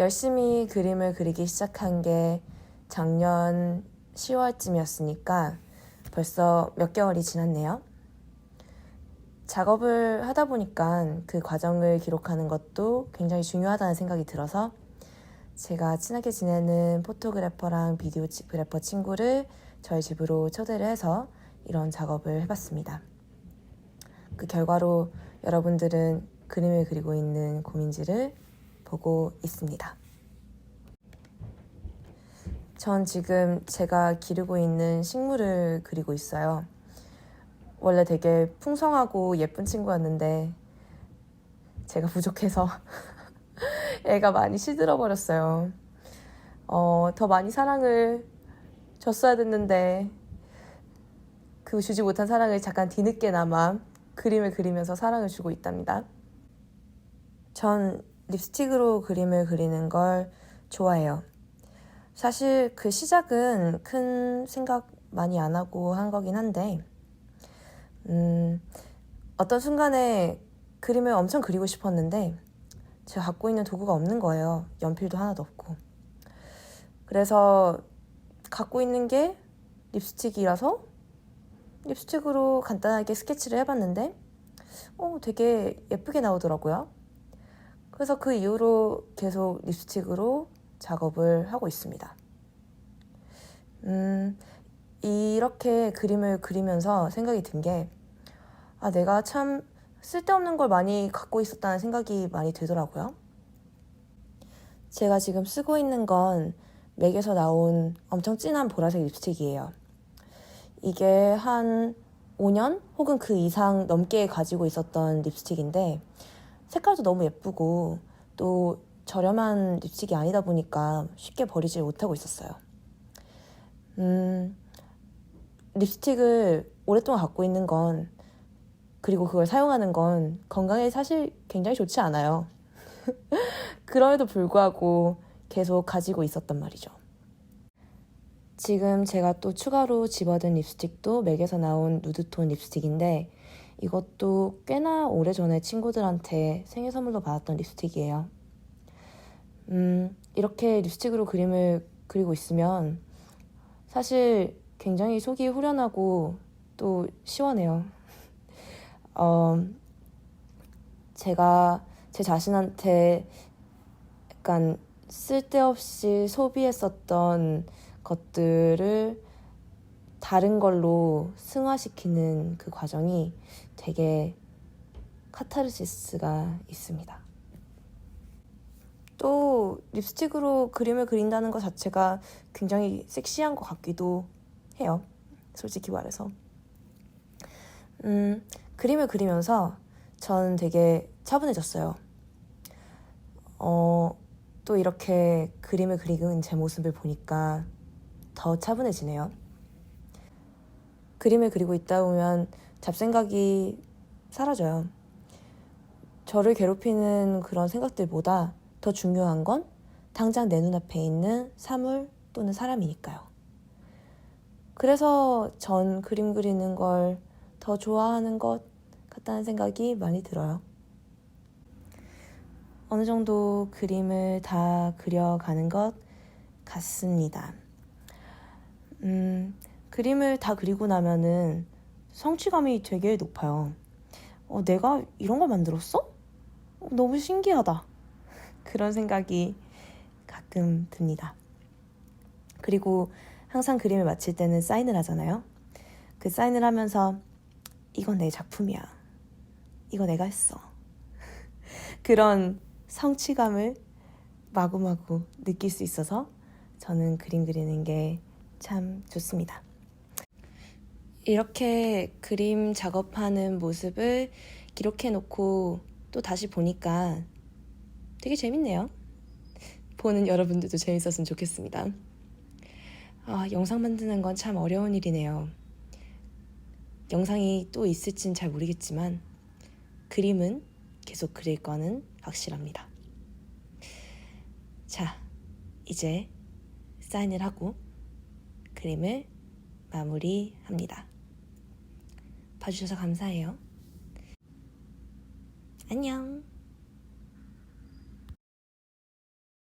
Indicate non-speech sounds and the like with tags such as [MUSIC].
열심히 그림을 그리기 시작한 게 작년 10월쯤이었으니까 벌써 몇 개월이 지났네요. 작업을 하다 보니까 그 과정을 기록하는 것도 굉장히 중요하다는 생각이 들어서 제가 친하게 지내는 포토그래퍼랑 비디오 그래퍼 친구를 저희 집으로 초대를 해서 이런 작업을 해봤습니다. 그 결과로 여러분들은 그림을 그리고 있는 고민지를 보고 있습니다. 전 지금 제가 기르고 있는 식물을 그리고 있어요. 원래 되게 풍성하고 예쁜 친구였는데 제가 부족해서 [LAUGHS] 애가 많이 시들어 버렸어요. 어, 더 많이 사랑을 줬어야 됐는데 그 주지 못한 사랑을 잠깐 뒤늦게나마 그림을 그리면서 사랑을 주고 있답니다. 전 립스틱으로 그림을 그리는 걸 좋아해요. 사실 그 시작은 큰 생각 많이 안 하고 한 거긴 한데, 음, 어떤 순간에 그림을 엄청 그리고 싶었는데, 제가 갖고 있는 도구가 없는 거예요. 연필도 하나도 없고. 그래서 갖고 있는 게 립스틱이라서 립스틱으로 간단하게 스케치를 해봤는데, 어, 되게 예쁘게 나오더라고요. 그래서 그 이후로 계속 립스틱으로 작업을 하고 있습니다. 음, 이렇게 그림을 그리면서 생각이 든 게, 아, 내가 참 쓸데없는 걸 많이 갖고 있었다는 생각이 많이 들더라고요. 제가 지금 쓰고 있는 건 맥에서 나온 엄청 진한 보라색 립스틱이에요. 이게 한 5년 혹은 그 이상 넘게 가지고 있었던 립스틱인데, 색깔도 너무 예쁘고, 또 저렴한 립스틱이 아니다 보니까 쉽게 버리질 못하고 있었어요. 음, 립스틱을 오랫동안 갖고 있는 건 그리고 그걸 사용하는 건 건강에 사실 굉장히 좋지 않아요. [LAUGHS] 그럼에도 불구하고 계속 가지고 있었단 말이죠. 지금 제가 또 추가로 집어든 립스틱도 맥에서 나온 누드톤 립스틱인데 이것도 꽤나 오래전에 친구들한테 생일 선물로 받았던 립스틱이에요. 음, 이렇게 립스틱으로 그림을 그리고 있으면 사실 굉장히 속이 후련하고 또 시원해요. [LAUGHS] 어, 제가 제 자신한테 약간 쓸데없이 소비했었던 것들을 다른 걸로 승화시키는 그 과정이 되게 카타르시스가 있습니다. 또 립스틱으로 그림을 그린다는 것 자체가 굉장히 섹시한 것 같기도 해요. 솔직히 말해서. 음, 그림을 그리면서 전 되게 차분해졌어요. 어, 또 이렇게 그림을 그리는 제 모습을 보니까 더 차분해지네요. 그림을 그리고 있다 보면 잡생각이 사라져요. 저를 괴롭히는 그런 생각들보다 더 중요한 건 당장 내 눈앞에 있는 사물 또는 사람이니까요. 그래서 전 그림 그리는 걸 더 좋아하는 것 같다는 생각이 많이 들어요. 어느 정도 그림을 다 그려가는 것 같습니다. 음, 그림을 다 그리고 나면은 성취감이 되게 높아요. 어, 내가 이런 걸 만들었어? 어, 너무 신기하다. [LAUGHS] 그런 생각이 가끔 듭니다. 그리고 항상 그림을 마칠 때는 사인을 하잖아요. 그 사인을 하면서 이건 내 작품이야. 이거 내가 했어. [LAUGHS] 그런 성취감을 마구마구 느낄 수 있어서 저는 그림 그리는 게 참 좋습니다. 이렇게 그림 작업하는 모습을 기록해 놓고 또 다시 보니까 되게 재밌네요. 보는 여러분들도 재밌었으면 좋겠습니다. 아, 영상 만드는 건 참 어려운 일이네요. 영상이 또 있을진 잘 모르겠지만 그림은 계속 그릴 거는 확실합니다. 자, 이제 사인을 하고 그림을 마무리합니다. 봐주셔서 감사해요. 안녕.